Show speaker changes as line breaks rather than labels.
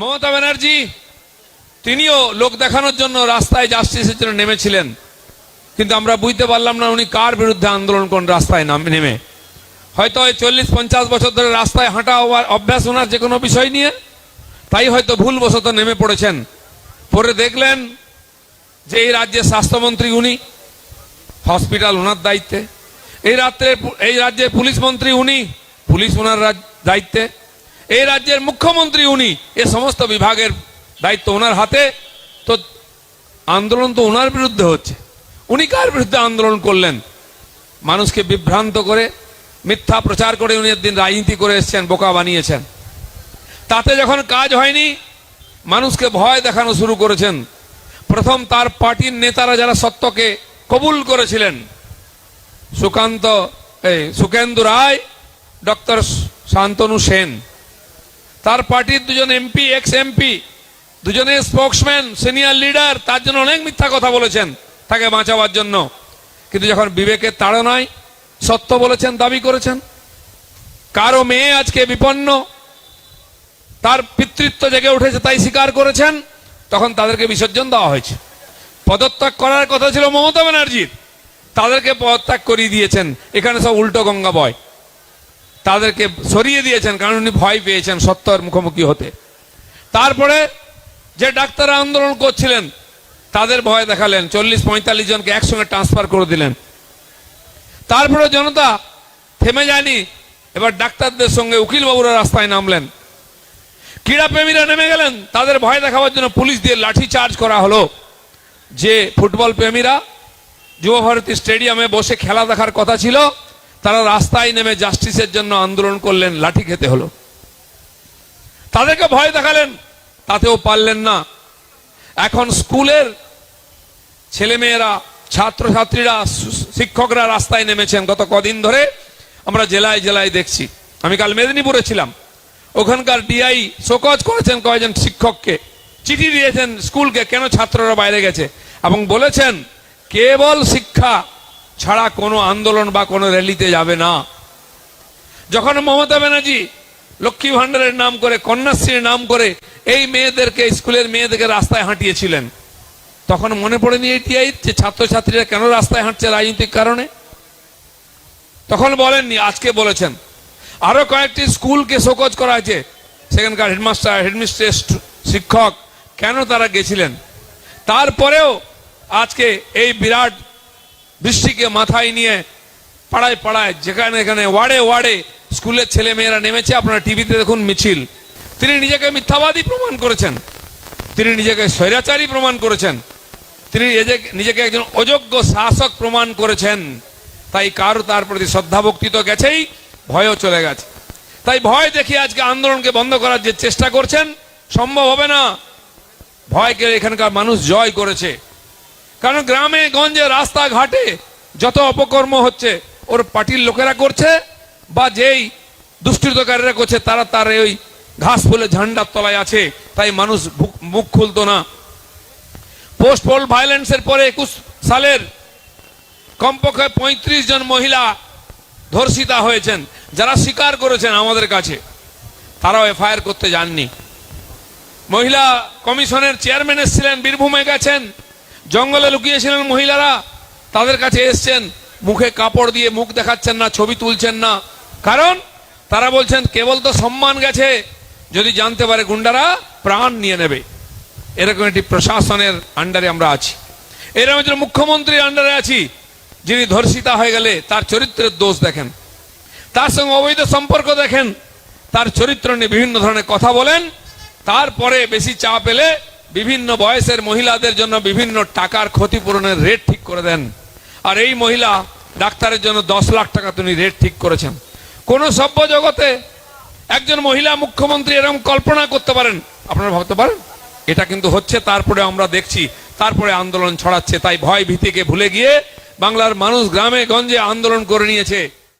মমতা ব্যানার্জি, তিনিও লোক দেখানোর জন্য রাস্তায় জাস্টিসের জন্য নেমেছিলেন। কিন্তু আমরা বুঝতে পারলাম না উনি কার বিরুদ্ধে আন্দোলন কোন রাস্তায় নাম নেমে। হয়তো ওই চল্লিশ পঞ্চাশ বছর ধরে রাস্তায় হাঁটা হওয়ার অভ্যাস ওনার যে কোনো বিষয় নিয়ে, তাই হয়তো ভুলবশত নেমে পড়েছেন। পরে দেখলেন যে এই রাজ্যের স্বাস্থ্যমন্ত্রী উনি, হসপিটাল ওনার দায়িত্বে। এই রাত্রে এই রাজ্যের পুলিশ মন্ত্রী উনি, পুলিশ ওনার দায়িত্বে। এই রাজ্যের মুখ্যমন্ত্রী উনি, এ সমস্ত বিভাগের দায়িত্ব ওনার হাতে। তো আন্দোলন তো ওনার বিরুদ্ধে হচ্ছে। উনি কার বিরুদ্ধে আন্দোলন করলেন? মানুষকে বিভ্রান্ত করে, মিথ্যা প্রচার করে উনি একদিন রাজনীতি করে এসছেন, বোকা বানিয়েছেন। তাতে যখন কাজ হয়নি, মানুষকে ভয় দেখানো শুরু করেছেন। প্রথম তার পার্টির নেতারা যারা সত্যকে কবুল করেছিলেন, সুকান্ত, এই সুকেন্দু রায়, ডক্টর শান্তনু সেন। তার পার্টির দুজন এমপি এক্স এমপি দুজনে স্পোক্সম্যান সিনিয়র লিডার তার জন্য অনেক মিথ্যা কথা বলেছেন তাকে বাঁচাবার জন্য। কিন্তু যখন বিবেকের তাড়নায় সত্য বলেছেন, দাবি করেছেন, কারও মেয়ে আজকে বিপন্ন, তার পিতৃত্ব জেগে উঠেছে তাই স্বীকার করেছেন, তখন তাদেরকে বিসর্জন দেওয়া হয়েছে। পদত্যাগ করার কথা ছিল মমতা ব্যানার্জির। তাদেরকে পদত্যাগ করিয়ে দিয়েছেন। এখানে সব উল্টো গঙ্গা বয়। তাদেরকে সরিয়ে দিয়েছেন, কারণ উনি ভয় পেয়েছেন সত্যের মুখোমুখি হতে। তারপরে যে ডাক্তাররা আন্দোলন করছিলেন, তাদের ভয় দেখালেন, চল্লিশ পঁয়তাল্লিশ জনকে একসঙ্গে ট্রান্সফার করে দিলেন। তারপরে জনতা থেমে যায়নি, এবার ডাক্তারদের সঙ্গে উকিলবাবুরা রাস্তায় নামলেন। ক্রীড়াপ্রেমীরা নেমে গেলেন, তাদের ভয় দেখাবার জন্য পুলিশ দিয়ে লাঠি চার্জ করা হলো। যে ফুটবল প্রেমীরা যুব ভারতী স্টেডিয়ামে বসে খেলা দেখার কথা ছিল তারা রাস্তায় নেমে জাস্টিসের জন্য আন্দোলন করলেন, লাঠি খেতে হলো। তাদেরকে ভয় দেখালেন, তাতেও পারলেন না। এখন স্কুলের ছেলেমেয়েরা, ছাত্রছাত্রীরা, শিক্ষকরা রাস্তায় নেমেছেন। গত কদিন ধরে আমরা জেলায় জেলায় দেখছি। আমি কাল মেদিনীপুরে ছিলাম। ওখানকার ডিআই শোকজ করেছেন কয়েকজন শিক্ষককে। চিঠি দিয়েছেন স্কুলকে, কেন ছাত্ররা বাইরে গেছে? এবং বলেছেন, কেবল শিক্ষা ছাড়া কোনো আন্দোলন বা কোনো র্যালিতে যাবে না। যখন মমতা ব্যানার্জি লক্ষ্মী ভান্ডারের নাম করে, কন্যাশ্রীর নাম করে এই মেয়েদেরকে, স্কুলের মেয়েদেরকে রাস্তায় হাঁটিয়েছিলেন, তখন মনে পড়েনি এটিআই যে ছাত্রছাত্রীরা কেন রাস্তায় হাঁটছে রাজনৈতিক কারণে? তখন বলেননি, আজকে বলেছেন, আরও কয়েকটি স্কুলকে শোকজ করা হয়েছে। সেখানকার হেডমাস্টার, হেডমিস্ট্রেস, শিক্ষক কেন তারা গেছিলেন? তারপরেও আজকে এই বিরাট বৃষ্টিকে মাথায় নিয়ে পাড়ায় পাড়ায়, যেখানে এখানে ওয়ার্ডে ওয়ার্ডে স্কুলের ছেলে মেয়েরা নেমেছে। আপনারা টিভিতে দেখুন মিছিল। তিনি নিজেকে মিথ্যাবাদী প্রমাণ করেছেন। তিনি নিজেকে স্বৈরাচারী প্রমাণ করেছেন। তিনি নিজেকে- একজন অযোগ্য শাসক প্রমাণ করেছেন। তাই কারও তার প্রতি শ্রদ্ধা ভক্তি তো গেছেই, ভয়ও চলে গেছে। তাই ভয় দেখিয়ে আজকে আন্দোলনকে বন্ধ করার যে চেষ্টা করছেন, সম্ভব হবে না। ভয়কে এখানকার মানুষ জয় করেছে। কারণ গ্রামে, গঞ্জে, রাস্তাঘাটে যত অপকর্ম হচ্ছে, ওর পার্টির লোকেরা করছে বা যেই দুষ্কৃতকারীরা করছে, তারা তার ওই ঘাস ফুলে ঝান্ডার তলায় আছে, তাই মানুষ মুখ খুলতো না। পোস্ট পোল ভায়োলেন্সের পরে একুশ সালের কমপক্ষে পঁয়ত্রিশ জন মহিলা ধর্ষিতা হয়েছেন, যারা স্বীকার করেছেন আমাদের কাছে। তারাও এফআইআর করতে যাননি। মহিলা কমিশনের চেয়ারম্যান এসেছিলেন, বীরভূমে গেছেন। জঙ্গলে লুকিয়েছিলেন মহিলারা, তাদের কাছে এসছেন, মুখে কাপড় দিয়ে মুখ দেখাচ্ছেন না, ছবি তুলছেন না। কারণ তারা বলছেন, কেবল তো সম্মান গেছে, যদি জানতে পারে গুন্ডারা, প্রাণ নিয়ে নেবে। এরকম একটি প্রশাসনের আন্ডারে আমরা আছি। এরকম একজন মুখ্যমন্ত্রীর আন্ডারে আছি, যিনি ধর্ষিতা হয়ে গেলে তার চরিত্রের দোষ দেখেন। তার সঙ্গে অবৈধ সম্পর্ক দেখেন, তার চরিত্র নিয়ে বিভিন্ন ধরনের কথা বলেন, তারপরে বেশি চাপ এলে বিভিন্ন বয়সের মহিলাদের জন্য বিভিন্ন টাকার ক্ষতিপূরণের রেট ঠিক করে দেন। আর এই মহিলা ডাক্তারের জন্য দশ লাখ টাকা তিনি রেট ঠিক করেছেন। কোন সভ্য জগতে একজন মহিলা মুখ্যমন্ত্রী এরকম কল্পনা করতে পারেন। আপনারা ভাবতে পারেন? এটা কিন্তু হচ্ছে, তারপরে আমরা দেখছি, তারপরে আন্দোলন ছড়াচ্ছে, তাই ভয় ভীতিকে ভুলে গিয়ে বাংলার মানুষ গ্রামে গঞ্জে আন্দোলন করে নিয়েছে।